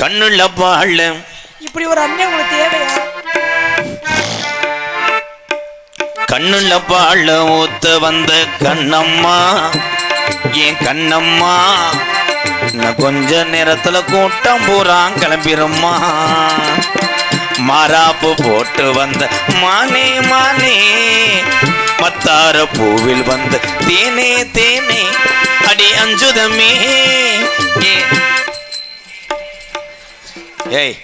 கண்ணுள்ள பாழ. இப்படி ஒரு அண்ணன் உங்களுக்கு தேவையா? கண்ணுள்ள பாழ ஊத்த வந்த கண்ணம்மா ஏன் கண்ணம்மா? இன்னும் கொஞ்ச நேரத்துல கூட்டம் பூரா கிளம்பிரும்மா. மாறாப்பு போட்டு வந்த மானே மானே மத்தார பூவில் வந்த தேனே தேனே அடி அஞ்சுதமே ஏய்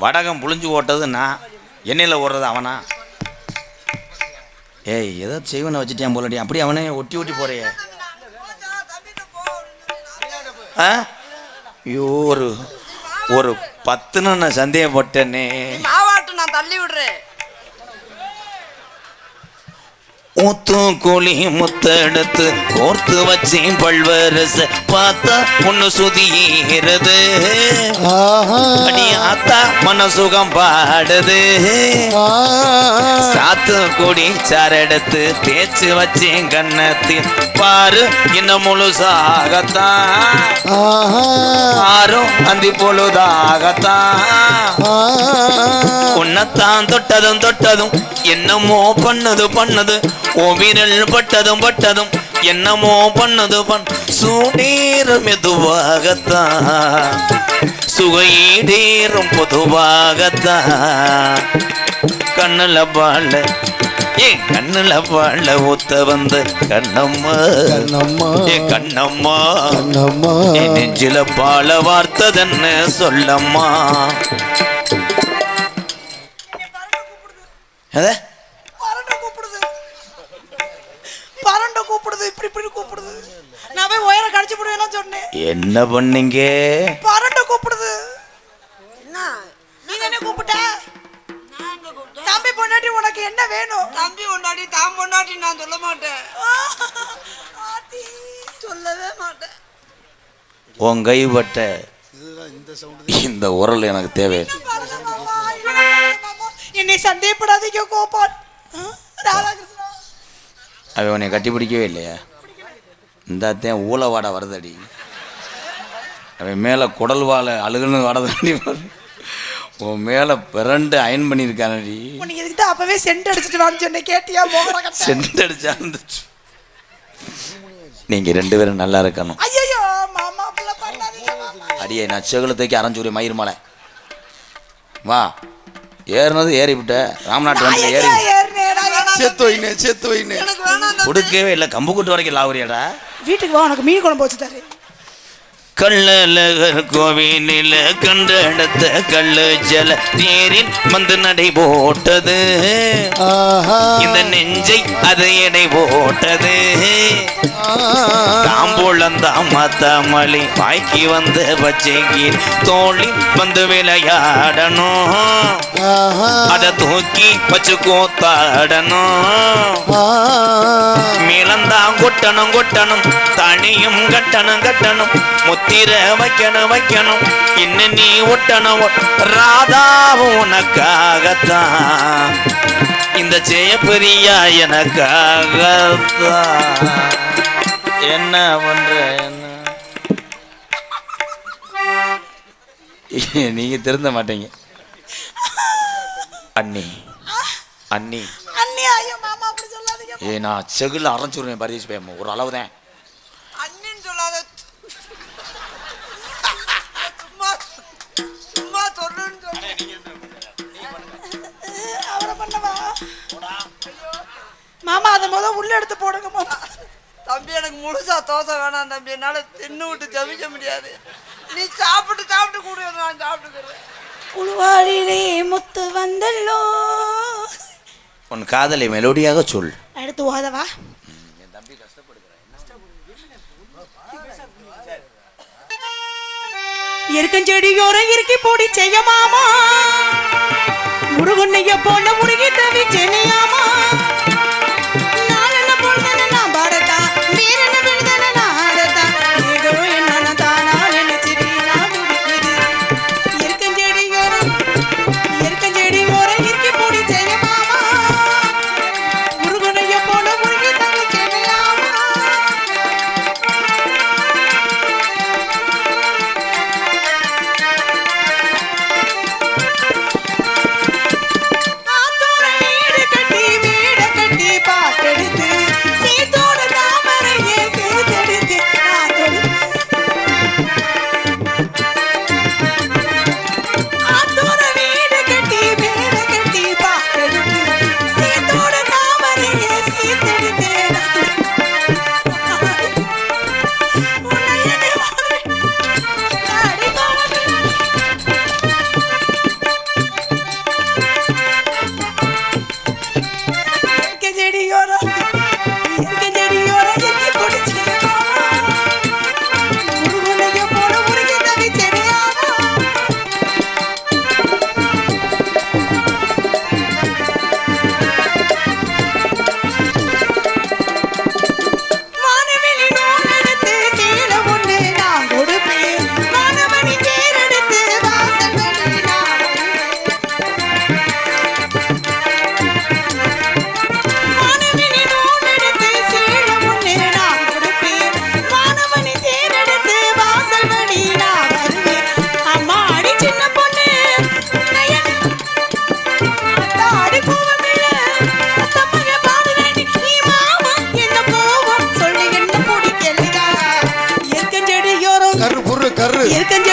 வடகம் புழிஞ்சு ஓட்டது நான் எண்ணெயில் ஓடுறது அவனா? ஏய் ஏதோ செய்வனை வச்சுட்டேன் போலடி. அப்படி அவனே ஒட்டி ஒட்டி போறியே. ஆ? ஐயோ ஒரு ஒரு பத்துன்னு நான் சந்தேகப்பட்டேனே. மாவாட்டு நான் தள்ளி விடுறேன். ஊத்தும் கோழி முத்தெடுத்து கோர்த்து வச்சேன் பல்வரச பார்த்தா ஒன்னு சுதியேறது ஆத்தா மனசுகம் பாடுது. சாத்து கொடி சாரெடுத்து தேய்ச்சு வச்சேன் கண்ணத்தில் பாரு இன்னும் முழுசாகத்தான். ஆறும் அந்தி பொழுதாகத்தான். உன்னைத்தான் தொட்டதும் தொட்டதும் என்னமோ பண்ணது பண்ணது. ஓ விரல் பட்டதும் பட்டதும் என்னமோ பண்ணது பண் சூடேறும் மெதுவாகத்தான். சுகையீடேறும் பொதுவாகத்தான். கண்ணுல பாழ ஏன் கண்ணுல பாழ ஊத்த வந்த கண்ணம்மா. கண்ணம்மா. ஏ கண்ணம்மா. கண்ணம்மா. என் நெஞ்சில பால வார்த்ததென்ன சொல்லம்மா. எதை? இப்படி இப்படி கூப்பிடுது. நான் போய் உயரம் கடிச்சு போடுவேன் சொன்னேன். என்ன பண்ணீங்க? பரண்ட கூப்பிடுது. என்ன? நீ என்ன கூப்பிட்ட? நான் எங்க கூப்பிட்டேன்? தம்பி பொண்டாட்டி உனக்கு என்ன வேணும்? தம்பி பொண்டாட்டி தான் பொண்டாட்டி நான் சொல்ல மாட்டேன். சொல்லவே மாட்டேன். உன் கைப்பட்ட இந்த உரல் எனக்கு தேவை. என்னை சந்தேகப்படாதீங்க கோபால். ஆ, ராதாகிருஷ்ணா அவன் உன்னை கட்டி பிடிக்கவே இல்லையா? இந்த அத்தையும் ஊழ வாடை வருதடி. அவன் மேலே குடல் வாழை அழுகுன்னு வாடதாண்டி வரும் உன் மேலே பிறண்டு அயன் பண்ணியிருக்கானடி. உனக்கு எதுக்கு அப்பவே சென்ட் அடிச்சிட்டு வான்னு சொன்னேன் கேட்டியா கட்ட? செண்டடிச்சா இருந்துச்சு நீங்கள் ரெண்டு பேரும் நல்லா இருக்கணும். ஐயோ மாமா அடியே நான் செகுலத்தைக்கு அரைஞ்சூரி மயிர் மலை. வா. ஏறினது ஏறி விட்ட ராம்நாட்டு வண்டியில் ஏறி செத்து வைனே செத்து வைனே. கொடுக்கவே இல்லை. கம்பு கூட்டு வரைக்கும் லாவுறியாடா. வீட்டுக்கு வா உனக்கு மீன் குழம்பு வச்சு தரேன். கள்ளழகர் கோவிலில் கண்டெடுத்த கள்ளு ஜல தேரில் வந்து நடை போட்டது. இந்த நெஞ்சை அது எடை போட்டது. தாம்பூலந்தாம் மத்தமளி வாய்க்கு வந்த பச்சைக்கு தோழி வந்து விளையாடணும். அதை தூக்கி வச்சு கூத்தாடணும். மேலந்தான் கொட்டணும் கொட்டணும் தனியும் கட்டணும் கட்டணும். முத்திர வைக்கணும் வைக்கணும். இன்னும் நீ ஒட்டணும். ஒட்- ராதாவும் உனக்காகத்தான். இந்த ஜெயபிரியா எனக்காகத்தான். என்ன பண்ற என்ன? நீங்க திருந்த மாட்டீங்க. அண்ணி அண்ணி. அண்ணியா ஐயோ மாமா அப்படி சொல்லாதீங்க. ஏ நான் செகுல அரைச்சுடுவேன் பரிசு பேம ஒரு அளவு மாமா அதை முத உள்ள எடுத்து போடுங்க மாமா. தம்பி எனக்கு முழுசா தோசை வேணாம் தம்பி. என்னால தின்னு விட்டு ஜபிக்க முடியாது. நீ சாப்பிட்டு சாப்பிட்டு கூட நான் சாப்பிட்டுக்கிறேன். குழுவாளிலே முத்து வந்தல்லோ. உன் காதலை மெலோடியாக சொல். எடுத்து ஓதவா எருக்கஞ்செடியோரம் இறுக்கி போடி செய்ய மாமா. முருகனைய போல முருகி தவி சென்னையாமா.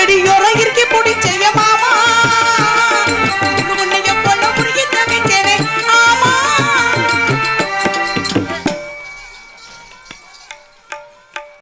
அடியோர இருக்கி பொடி.